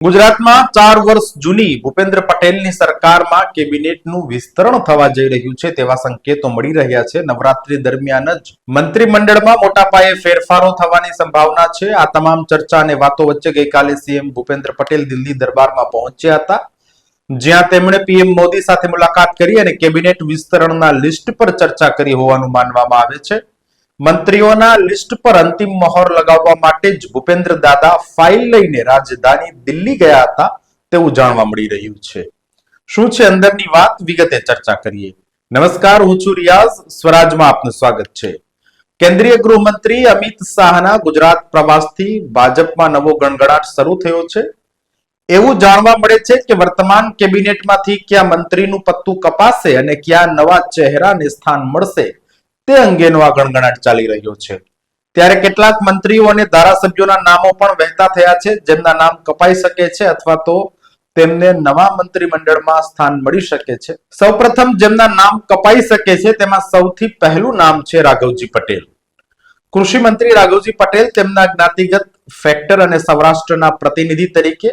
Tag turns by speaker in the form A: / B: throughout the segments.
A: ગુજરાતમાં ચાર વર્ષ જૂની ભૂપેન્દ્ર પટેલની સરકારમાં કેબિનેટનું વિસ્તરણ થવા જઈ રહ્યું છે તેવા સંકેતો મળી રહ્યા છે. નવરાત્રી દરમિયાન જ મંત્રીમંડળમાં મોટા પાયે ફેરફારો થવાની સંભાવના છે. આ તમામ ચર્ચા અને વાતો વચ્ચે ગઈકાલે સીએમ ભૂપેન્દ્ર પટેલ દિલ્હી દરબારમાં પહોંચ્યા હતા. જ્યાં તેમણે પીએમ મોદી સાથે મુલાકાત કરી અને કેબિનેટ વિસ્તરણના લિસ્ટ પર ચર્ચા કરી હોવાનું માનવામાં આવે છે. મંત્રીઓના લિસ્ટ પર અંતિમ મહોર લગાવવા માટે જ ભૂપેન્દ્ર દાદા ફાઇલ લઈને રાજધાની દિલ્હી ગયા હતા તેવું જાણવા મળી રહ્યું છે. શું છે અંદરની વાત? વિગતે ચર્ચા કરીએ. નમસ્કાર, હું છું રિયાઝ. સ્વરાજમાં આપનું સ્વાગત છે. કેન્દ્રીય ગૃહમંત્રી અમિત શાહના ગુજરાત પ્રવાસથી ભાજપમાં નવો ગણગણાટ શરૂ થયો છે. એવું જાણવા મળે છે કે વર્તમાન કેબિનેટમાંથી ક્યાં મંત્રીનું પત્તું કપાશે અને ક્યાં નવા ચહેરાને સ્થાન મળશે. તે અંગેનો આ ગણગણાટ ચાલી રહ્યો છે. ત્યારે કેટલાક મંત્રીઓ અને ધારાસભ્યોના નામો પણ વહેતા થયા છે. જેમના નામ કપાઈ શકે છે અથવા તો તેમને નવા મંત્રીમંડળમાં સ્થાન મળી શકે છે. સૌપ્રથમ જેમના નામ કપાઈ શકે છે તેમાં સૌથી પહેલું નામ છે રાઘવજી પટેલ. કૃષિ મંત્રી રાઘવજી પટેલ તેમના જ્ઞાતિગત ફેક્ટર અને સૌરાષ્ટ્રના પ્રતિનિધિ તરીકે,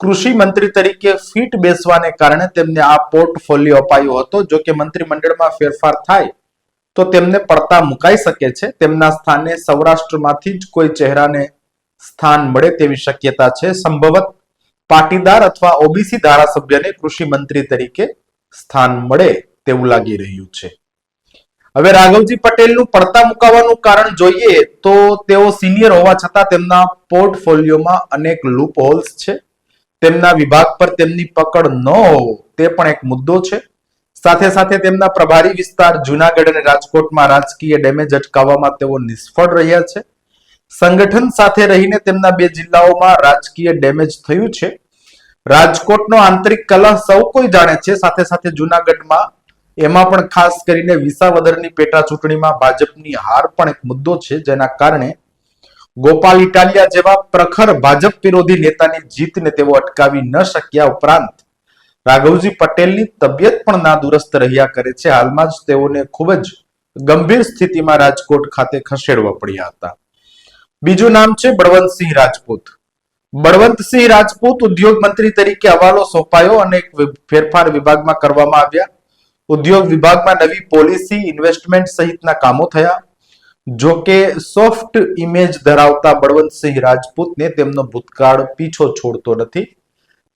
A: કૃષિ મંત્રી તરીકે ફીટ બેસવાને કારણે તેમને આ પોર્ટફોલિયો અપાયો હતો જો કે મંત્રીમંડળમાં ફેરફાર થાય તો તેમને પડતા મુકાઈ શકે છે. તેમના સ્થાને સૌરાષ્ટ્રમાંથી જ કોઈ ચહેરાને સ્થાન મળે તેવી શક્યતા છે. સંભવત પાટીદાર અથવા ઓબીસી ધારાસભ્યને કૃષિ મંત્રી તરીકે સ્થાન મળે તેવું લાગી રહ્યું છે. હવે રાઘવજી પટેલનું પડતા મુકાવાનું કારણ જોઈએ તો તેઓ સિનિયર હોવા છતાં તેમના પોર્ટફોલિયોમાં અનેક લૂપ હોલ્સ છે. તેમના વિભાગ પર તેમની પકડ ન હોવો તે પણ એક મુદ્દો છે. સાથે સાથે તેમના પ્રભારી વિસ્તાર જુનાગઢ અને રાજકોટમાં રાજકીય ડેમેજ અટકાવવામાં તેઓ નિષ્ફળ રહ્યા છે. સંગઠન સાથે રહીને તેમના બે જિલ્લાઓમાં રાજકીય ડેમેજ થયું છે. રાજકોટનો આંતરિક કલહ સૌ કોઈ જાણે છે. સાથે સાથે જુનાગઢમાં એમાં પણ ખાસ કરીને વિસાવદરની પેટા ચૂંટણીમાં ભાજપની હાર પણ એક મુદ્દો છે, જેના કારણે ગોપાલ ઇટાલિયા જેવા પ્રખર ભાજપ વિરોધી નેતાની જીતને તેઓ અટકાવી ન શક્યા ઉપરાંત રાઘવજી પટેલની તબિયત પણ નાદુરસ્ત રહ્યા કરે છે. હાલમાં જ તેઓને ખૂબ જ ગંભીર સ્થિતિમાં રાજકોટ ખાતે ખસેડવા પડ્યા હતા. બીજું નામ છે બળવંતસિંહ રાજપૂત. બળવંતસિંહ રાજપૂત ઉદ્યોગ મંત્રી તરીકે હવાલો સોંપાયો અને ફેરફાર વિભાગમાં કરવામાં આવ્યા. ઉદ્યોગ વિભાગમાં નવી પોલિસી, ઇન્વેસ્ટમેન્ટ સહિતના કામો થયા. જો કે સોફ્ટ ઇમેજ ધરાવતા બળવંતસિંહ રાજપૂતને તેમનો ભૂતકાળ પીછો છોડતો નથી.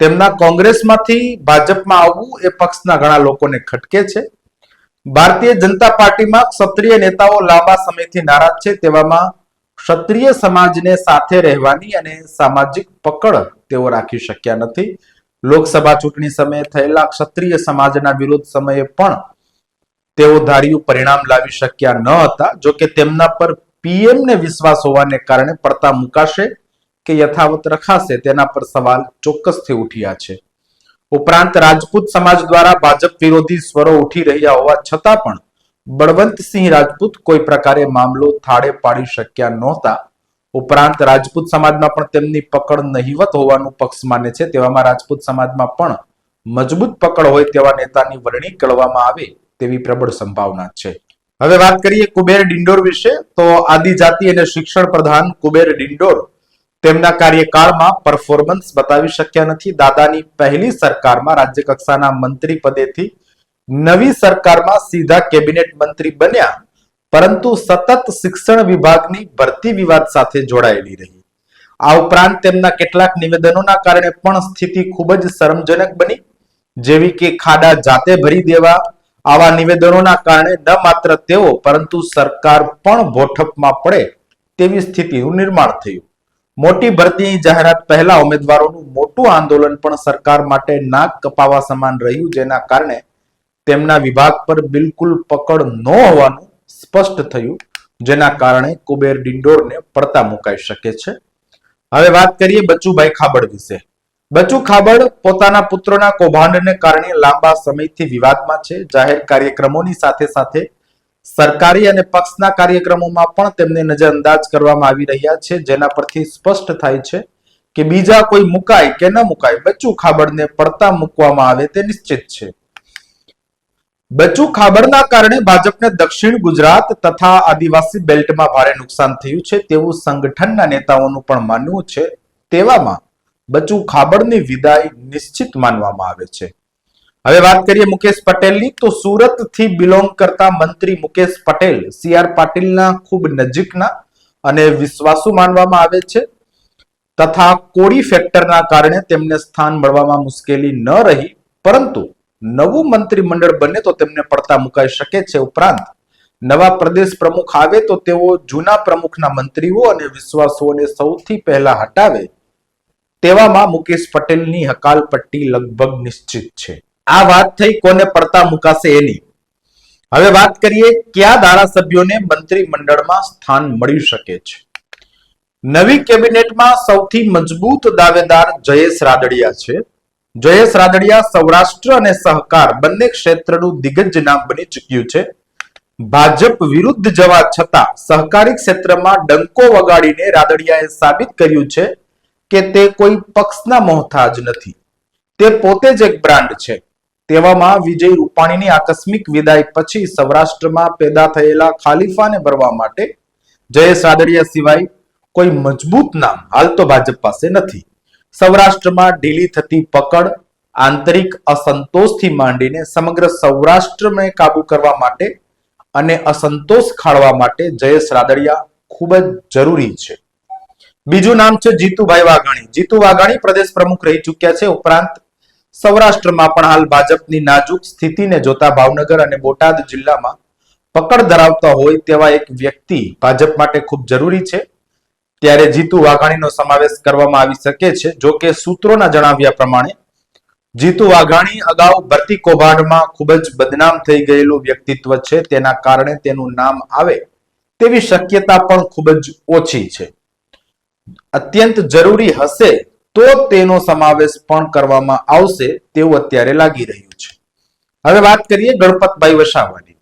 A: તેમના કોંગ્રેસમાંથી ભાજપમાં આવવું એ પક્ષના ઘણા લોકોને ખટકે છે. ભારતીય જનતા પાર્ટીમાં ક્ષત્રિય નેતાઓ લાંબા સમયથી નારાજ છે તેવામાં ક્ષત્રિય સમાજને સાથે રહેવાની અને સામાજિક પકડ તેઓ રાખી શક્યા નથી. લોકસભા ચૂંટણી સમયે થયેલા ક્ષત્રિય સમાજના વિરોધ સમયે પણ તેઓ ધાર્યું પરિણામ લાવી શક્યા ન હતા, જોકે તેમના પર પીએમને વિશ્વાસ હોવાને કારણે પડતા મુકાશે કે યથાવત રખાશે તેના પર સવાલ ચોક્કસથી ઉઠ્યા છે. ઉપરાંત રાજપૂત સમાજ દ્વારા ભાજપ વિરોધી સ્વરો ઉઠી રહ્યા હોવા છતાં પણ બળવંતસિંહ રાજપૂત કોઈ પ્રકારે મામલો થાળે પાડી શક્યા નહોતા. ઉપરાંત રાજપૂત સમાજમાં પણ તેમની પકડ નહીવત હોવાનું પક્ષ માને છે તેવામાં રાજપૂત સમાજમાં પણ મજબૂત પકડ હોય તેવા નેતાની વરણી કરવામાં આવે તેવી પ્રબળ સંભાવના છે. હવે વાત કરીએ કુબેર ડિંડોર વિશે તો આદિજાતિ અને શિક્ષણ પ્રધાન કુબેર ડિંડોર તેમના કાર્યકાળમાં પરફોર્મન્સ બતાવી શક્યા નથી. દાદાની પહેલી સરકારમાં રાજ્ય કક્ષાના મંત્રી પદેથી નવી સરકારમાં સીધા કેબિનેટ મંત્રી બન્યા. પરંતુ સતત શિક્ષણ વિભાગની ભરતી વિવાદ સાથે જોડાયેલી રહી. આ ઉપરાંત તેમના કેટલાક નિવેદનોના કારણે પણ સ્થિતિ ખૂબ જ શરમજનક બની. જેવી કે ખાડા જાતે ભરી દેવા, આવા નિવેદનોના કારણે ન માત્ર તેઓ, પરંતુ સરકાર પણ ભોઠપમાં પડે તેવી સ્થિતિનું નિર્માણ થયું. મોટી ભરતીની જાહેરાત પહેલા ઉમેદવારોનું મોટું આંદોલન પણ સરકાર માટે નાક કપાવા સમાન રહ્યું, જેના કારણે તેમના વિભાગ પર બિલકુલ પકડ ન હોવાનું સ્પષ્ટ થયું, જેના કારણે કુબેર ડિંડોરને પડતા મુકાઈ શકે છે. હવે વાત કરીએ બચુભાઈ ખાબડ વિશે. બચુ ખાબડ પોતાના પુત્રના કૌભાંડને કારણે લાંબા સમયથી વિવાદમાં છે. જાહેર કાર્યક્રમોની સાથે સાથે સરકારી અને પક્ષના કાર્યક્રમોમાં પણ તેમને નજરઅંદાજ કરવામાં આવી રહ્યા છે, જેના પરથી સ્પષ્ટ થાય છે કે બીજા કોઈ મુકાય કે ન મુકાય, બચ્ચુ ખાબડને પડતા મૂકવામાં આવે તે નિશ્ચિત છે. બચ્ચુ ખાબડના કારણે ભાજપને દક્ષિણ ગુજરાત તથા આદિવાસી બેલ્ટમાં ભારે નુકસાન થયું છે તેવું સંગઠનના નેતાઓનું પણ માનવું છે. તેવામાં બચુ ખાબડની વિદાય નિશ્ચિત માનવામાં આવે છે. હવે વાત કરીએ મુકેશ પટેલની, તો સુરતથી બિલોંગ કરતા મંત્રી મુકેશ પટેલ સી આર પાટીલના ખૂબ નજીકના અને વિશ્વાસુ માનવામાં આવે છે. તથા કોળી ફેક્ટરના કારણે તેમને સ્થાન મળવામાં મુશ્કેલી ન રહી, પરંતુ નવું મંત્રીમંડળ બને તો તેમને પડતા મુકાઈ શકે છે ઉપરાંત નવા પ્રદેશ પ્રમુખ આવે તો તેઓ જૂના પ્રમુખના મંત્રીઓ અને વિશ્વાસુઓને સૌથી પહેલા હટાવે, તેવામાં મુકેશ પટેલની હકાલપટ્ટી લગભગ નિશ્ચિત છે. આ વાત થઈ, કોને પડતા મુકાશે એની હવે વાત કરીએ, કયા ધારાસભ્યોને મંત્રીમંડળમાં સ્થાન મળી શકે છે? નવી કેબિનેટમાં સૌથી મજબૂત દાવેદાર જયેશ રાદડિયા છે. જયેશ રાદડિયા સૌરાષ્ટ્ર અને સહકાર બંને ક્ષેત્રનું દિગ્ગજ નામ બની ચૂક્યું છે. ભાજપ વિરુદ્ધ જવા છતાં સહકારી ક્ષેત્રમાં ડંકો વગાડીને રાદડિયાએ સાબિત કર્યું છે કે તે કોઈ પક્ષના મોહતાજ નથી. તે પોતે જ એક બ્રાન્ડ છે. તેવામાં વિજય રૂપાણીની આકસ્મિક વિદાય પછી સૌરાષ્ટ્રમાં પેદા થયેલા ખાલીફાને ભરવા માટે જયેશ રાદડિયા સિવાય કોઈ મજબૂત નામ હાલ તો ભાજપ પાસે નથી. સૌરાષ્ટ્રમાં ઢીલી થતી પકડ, આંતરિક અસંતોષથી માંડીને સમગ્ર સૌરાષ્ટ્રને કાબુ કરવા માટે અને અસંતોષ ખાળવા માટે જયેશ રાદડિયા ખૂબ જ જરૂરી છે. બીજું નામ છે જીતુભાઈ વાઘાણી. જીતુ વાઘાણી પ્રદેશ પ્રમુખ રહી ચૂક્યા છે. ઉપરાંત સૌરાષ્ટ્રમાં પણ હાલ ભાજપની નાજુક સ્થિતિને જોતા ભાવનગર અને બોટાદ જિલ્લામાં પકડ ધરાવતા હોય તેવા એક વ્યક્તિ ભાજપ માટે ખૂબ જરૂરી છે. ત્યારે જીતુ વાઘાણીનો સમાવેશ કરવામાં આવી શકે છે. જો કે સૂત્રોના જણાવ્યા પ્રમાણે, જીતુ વાઘાણી અગાઉ ભરતી કૌભાંડમાં ખૂબ જ બદનામ થઈ ગયેલું વ્યક્તિત્વ છે. તેના કારણે તેનું નામ આવે તેવી શક્યતા પણ ખૂબ જ ઓછી છે. અત્યંત જરૂરી હશે તો તેનો સમાવેશ પણ કરવામાં આવશે તેવું અત્યારે લાગી રહ્યું છે. હવે વાત કરીએ ગણપતભાઈ વસાવાની.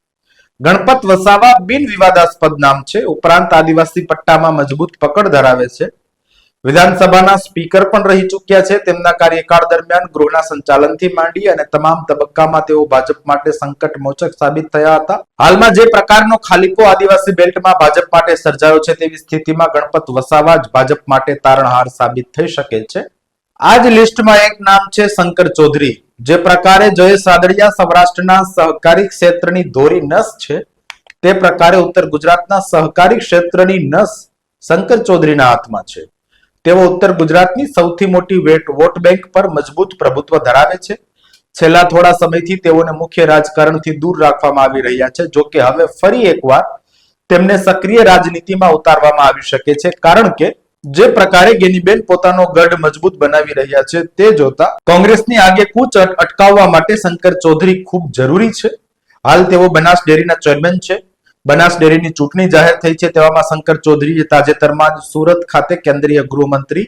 A: ગણપત વસાવા બિન વિવાદાસ્પદ નામ છે. ઉપરાંત આદિવાસી પટ્ટામાં મજબૂત પકડ ધરાવે છે. વિધાનસભાના સ્પીકર પણ રહી ચૂક્યા છે. તેમના કાર્યકાળ દરમિયાન ગૃહના સંચાલનથી માંડી અને તમામ તબક્કામાં તેઓ ભાજપ માટે સંકટ મોચક સાબિત થયા હતા. હાલમાં જે પ્રકારનો ખાલીકો આદિવાસી બેલ્ટમાં ભાજપ માટે સર્જાયો છે તેવી સ્થિતિમાં ગણપત વસાવા જ ભાજપ માટે તારણહાર સાબિત થઈ શકે છે. આ જ લિસ્ટમાં એક નામ છે શંકર ચૌધરી. જે પ્રકારે જયેશ રાદડિયા સૌરાષ્ટ્રના સહકારી ક્ષેત્રની ધોરી નસ છે. તે પ્રકારે ઉત્તર ગુજરાતના સહકારી ક્ષેત્રની નસ શંકર ચૌધરીના હાથમાં છે. તેઓ ઉત્તર ગુજરાતની સૌથી મોટી વેટ વોટ બેંક પર મજબૂત પ્રભુત્વ ધરાવે છે. છેલ્લા થોડા સમયથી તેઓને મુખ્ય રાજકારણથી દૂર રાખવામાં આવી રહ્યા છે. જો કે હવે ફરી એકવાર તેમને સક્રિય રાજનીતિમાં ઉતારવામાં આવી શકે છે. કારણ કે જે પ્રકારે ગેનીબેન પોતાનો ગઢ મજબૂત બનાવી રહ્યા છે તે જોતા કોંગ્રેસની આગેકૂચ અટ- અટકાવવા માટે શંકર ચૌધરી ખૂબ જરૂરી છે. હાલ તેઓ બનાસ ડેરીના ચેરમેન છે. બનાસ ડેરીની ચૂંટણી જાહેર થઈ છે તેવામાં શંકર ચૌધરીએ તાજેતરમાં જ સુરત ખાતે કેન્દ્રીય ગૃહમંત્રી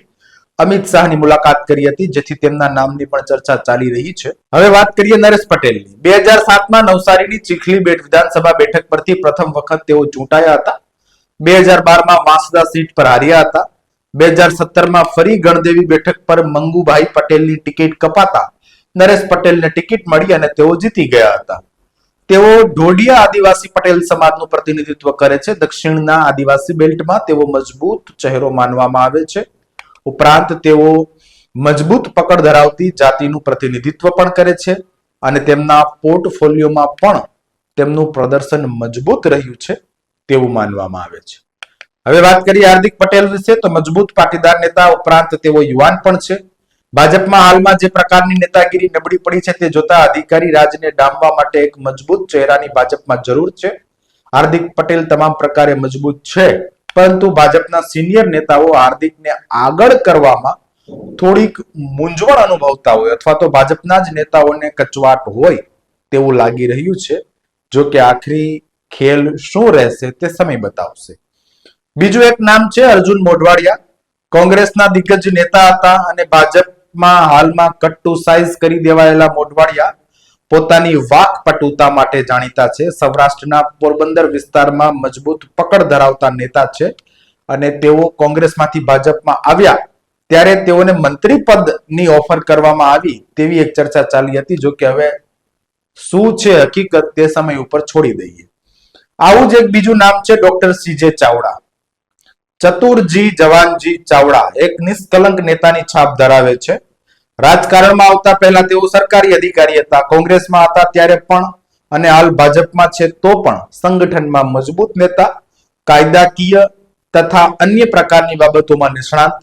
A: અમિત શાહની મુલાકાત કરી હતી, જેથી તેમના નામની પણ ચર્ચા ચાલી રહી છે. હવે વાત કરીએ નરેશ પટેલની. બે હજાર સાતમાં નવસારીની ચીખલી બેટ વિધાનસભા બેઠક પરથી પ્રથમ વખત તેઓ ચૂંટાયા હતા. બે હજાર બારમાં વાંસદા સીટ પર હાર્યા હતા. બે હજાર સત્તરમાં ફરી ગણદેવી બેઠક પર મંગુભાઈ પટેલની ટિકિટ કપાતા. નરેશ પટેલને ટિકિટ મળી અને તેઓ જીતી ગયા હતા. તેઓ ઢોડિયા આદિવાસી પટેલ સમાજનું પ્રતિનિધિત્વ કરે છે. દક્ષિણના આદિવાસી બેલ્ટમાં તેઓ મજબૂત ચહેરો માનવામાં આવે છે. ઉપરાંત તેઓ મજબૂત પકડ ધરાવતી જાતિનું પ્રતિનિધિત્વ પણ કરે છે અને તેમના પોર્ટફોલિયોમાં પણ તેમનું પ્રદર્શન મજબૂત રહ્યું છે તેવું માનવામાં આવે છે. હવે વાત કરીએ હાર્દિક પટેલ વિશે તો મજબૂત પાટીદાર નેતા ઉપરાંત તેઓ યુવાન પણ છે. ભાજપમાં હાલમાં જે પ્રકારની નેતાગીરી નબળી પડી છે તે જોતા અધિકારી રાજને ડામવા માટે એક મજબૂત ચહેરાની ભાજપમાં જરૂર છે. હાર્દિક પટેલ તમામ પ્રકારે મજબૂત છે, પરંતુ ભાજપના સિનિયર નેતાઓ હાર્દિકને આગળ કરવામાં થોડીક મૂંઝવણ અનુભવતા હોય અથવા તો ભાજપના જ નેતાઓને કચવાટ હોય તેવું લાગી રહ્યું છે. જો કે આખરી ખેલ શું રહેશે તે સમય બતાવશે. બીજું એક નામ છે અર્જુન મોઢવાડિયા. કોંગ્રેસના દિગ્ગજ નેતા હતા અને ભાજપમાં હાલમાં કટ્ટુ સાઇઝ કરી દેવાયેલા મોઢવાડિયા પોતાની વાકપટુતા માટે જાણીતા છે. સૌરાષ્ટ્રના પોરબંદર વિસ્તારમાં મજબૂત પકડ ધરાવતા નેતા છે અને તેઓ કોંગ્રેસમાંથી ભાજપમાં આવ્યા ત્યારે તેઓને મંત્રી પદની ઓફર કરવામાં આવી તેવી એક ચર્ચા ચાલી હતી જો કે હવે શું છે હકીકત તે સમય ઉપર છોડી દઈએ. આવું જ એક બીજું નામ છે ડોક્ટર સીજે ચાવડા. ચતુરજી જવાનજી ચાવડા એક નિષ્કલંક નેતાની છાપ ધરાવે છે. રાજકારણમાં આવતા પહેલા તેઓ સરકારી અધિકારી હતા. કોંગ્રેસમાં હતા ત્યારે પણ અને હાલ ભાજપમાં છે તો પણ સંગઠનમાં મજબૂત નેતા, કાયદાકીય તથા અન્ય પ્રકારની બાબતોમાં નિષ્ણાત.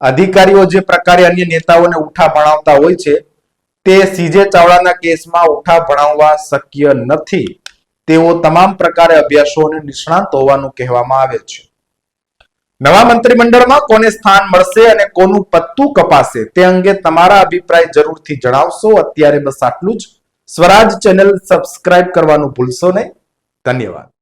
A: અધિકારીઓ જે પ્રકારે અન્ય નેતાઓને ઉઠા ભણાવતા હોય છે, તે સીજે ચાવડાના કેસમાં ઉઠા ભણાવવા શક્ય નથી. તેઓ તમામ પ્રકારે અભ્યાસો અને નિષ્ણાંત હોવાનું કહેવામાં આવે છે. નવા મંત્રીમંડળમાં કોને સ્થાન મળશે અને કોનું પત્તું કપાશે તે અંગે તમારા અભિપ્રાય જરૂરથી જણાવશો. અત્યારે બસ આટલું જ. સ્વરાજ ચેનલ સબસ્ક્રાઇબ કરવાનું ભૂલશો નહીં. ધન્યવાદ.